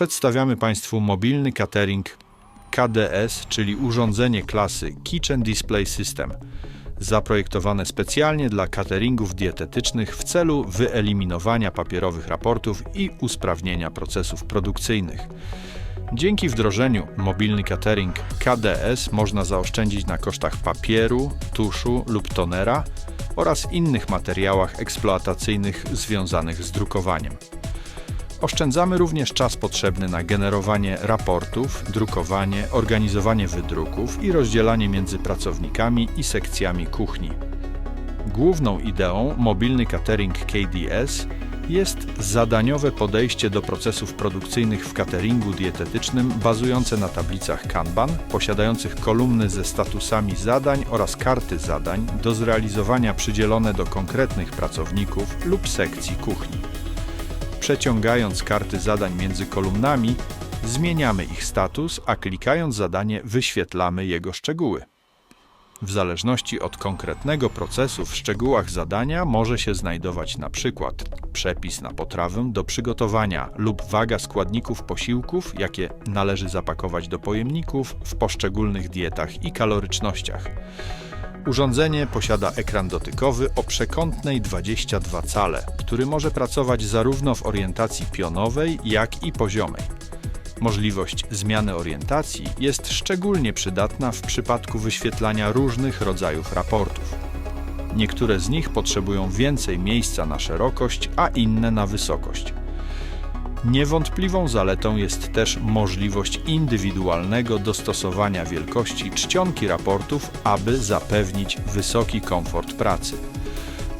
Przedstawiamy Państwu mobilny catering KDS, czyli urządzenie klasy Kitchen Display System, zaprojektowane specjalnie dla cateringów dietetycznych w celu wyeliminowania papierowych raportów i usprawnienia procesów produkcyjnych. Dzięki wdrożeniu mobilny catering KDS można zaoszczędzić na kosztach papieru, tuszu lub tonera oraz innych materiałach eksploatacyjnych związanych z drukowaniem. Oszczędzamy również czas potrzebny na generowanie raportów, drukowanie, organizowanie wydruków i rozdzielanie między pracownikami i sekcjami kuchni. Główną ideą mobilny catering KDS jest zadaniowe podejście do procesów produkcyjnych w cateringu dietetycznym bazujące na tablicach Kanban, posiadających kolumny ze statusami zadań oraz karty zadań do zrealizowania przydzielone do konkretnych pracowników lub sekcji kuchni. Przeciągając karty zadań między kolumnami, zmieniamy ich status, a klikając zadanie wyświetlamy jego szczegóły. W zależności od konkretnego procesu w szczegółach zadania może się znajdować na przykład przepis na potrawę do przygotowania lub waga składników posiłków, jakie należy zapakować do pojemników w poszczególnych dietach i kalorycznościach. Urządzenie posiada ekran dotykowy o przekątnej 22 cale, który może pracować zarówno w orientacji pionowej, jak i poziomej. Możliwość zmiany orientacji jest szczególnie przydatna w przypadku wyświetlania różnych rodzajów raportów. Niektóre z nich potrzebują więcej miejsca na szerokość, a inne na wysokość. Niewątpliwą zaletą jest też możliwość indywidualnego dostosowania wielkości czcionki raportów, aby zapewnić wysoki komfort pracy.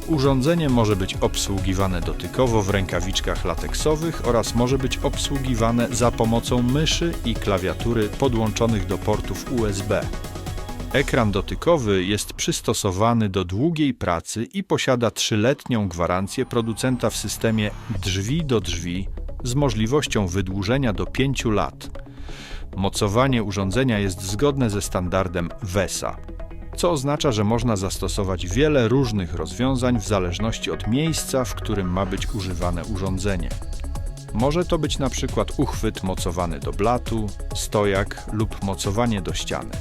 Urządzenie może być obsługiwane dotykowo w rękawiczkach lateksowych oraz może być obsługiwane za pomocą myszy i klawiatury podłączonych do portów USB. Ekran dotykowy jest przystosowany do długiej pracy i posiada trzyletnią gwarancję producenta w systemie drzwi do drzwi z możliwością wydłużenia do 5 lat. Mocowanie urządzenia jest zgodne ze standardem WESA, co oznacza, że można zastosować wiele różnych rozwiązań w zależności od miejsca, w którym ma być używane urządzenie. Może to być na przykład uchwyt mocowany do blatu, stojak lub mocowanie do ściany.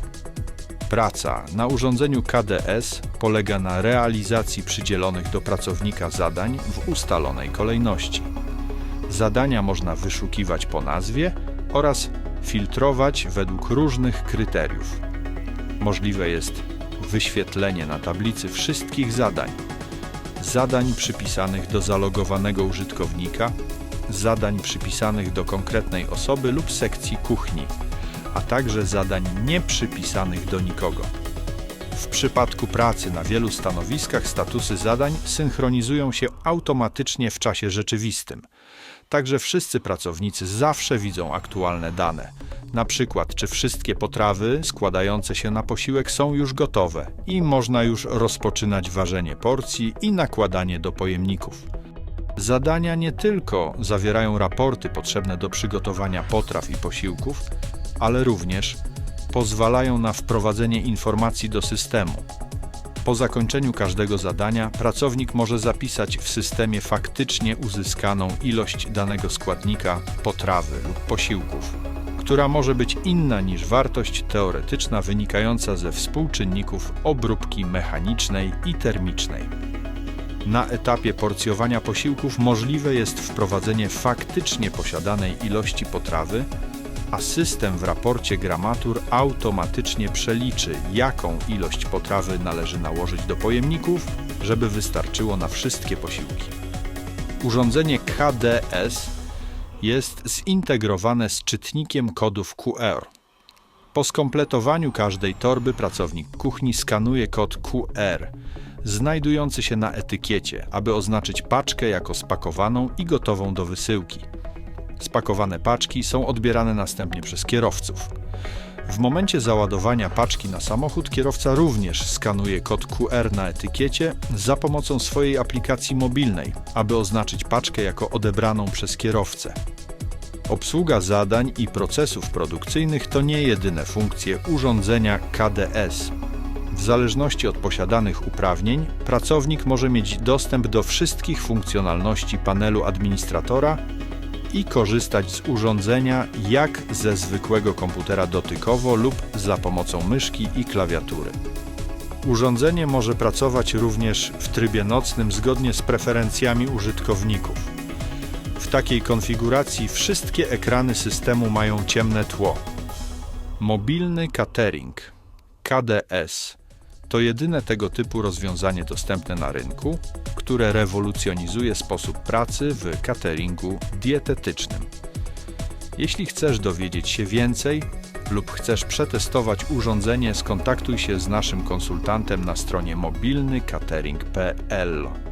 Praca na urządzeniu KDS polega na realizacji przydzielonych do pracownika zadań w ustalonej kolejności. Zadania można wyszukiwać po nazwie oraz filtrować według różnych kryteriów. Możliwe jest wyświetlenie na tablicy wszystkich zadań, zadań przypisanych do zalogowanego użytkownika, zadań przypisanych do konkretnej osoby lub sekcji kuchni, a także zadań nieprzypisanych do nikogo. W przypadku pracy na wielu stanowiskach statusy zadań synchronizują się automatycznie w czasie rzeczywistym. Także wszyscy pracownicy zawsze widzą aktualne dane. Na przykład, czy wszystkie potrawy składające się na posiłek są już gotowe i można już rozpoczynać ważenie porcji i nakładanie do pojemników. Zadania nie tylko zawierają raporty potrzebne do przygotowania potraw i posiłków, ale również pozwalają na wprowadzenie informacji do systemu. Po zakończeniu każdego zadania pracownik może zapisać w systemie faktycznie uzyskaną ilość danego składnika, potrawy lub posiłków, która może być inna niż wartość teoretyczna wynikająca ze współczynników obróbki mechanicznej i termicznej. Na etapie porcjowania posiłków możliwe jest wprowadzenie faktycznie posiadanej ilości potrawy, a system w raporcie gramatur automatycznie przeliczy, jaką ilość potrawy należy nałożyć do pojemników, żeby wystarczyło na wszystkie posiłki. Urządzenie KDS jest zintegrowane z czytnikiem kodów QR. Po skompletowaniu każdej torby pracownik kuchni skanuje kod QR, znajdujący się na etykiecie, aby oznaczyć paczkę jako spakowaną i gotową do wysyłki. Spakowane paczki są odbierane następnie przez kierowców. W momencie załadowania paczki na samochód kierowca również skanuje kod QR na etykiecie za pomocą swojej aplikacji mobilnej, aby oznaczyć paczkę jako odebraną przez kierowcę. Obsługa zadań i procesów produkcyjnych to nie jedyne funkcje urządzenia KDS. W zależności od posiadanych uprawnień, pracownik może mieć dostęp do wszystkich funkcjonalności panelu administratora i korzystać z urządzenia jak ze zwykłego komputera dotykowo lub za pomocą myszki i klawiatury. Urządzenie może pracować również w trybie nocnym zgodnie z preferencjami użytkowników. W takiej konfiguracji wszystkie ekrany systemu mają ciemne tło. Mobilny catering KDS to jedyne tego typu rozwiązanie dostępne na rynku, które rewolucjonizuje sposób pracy w cateringu dietetycznym. Jeśli chcesz dowiedzieć się więcej lub chcesz przetestować urządzenie, skontaktuj się z naszym konsultantem na stronie mobilnycatering.pl.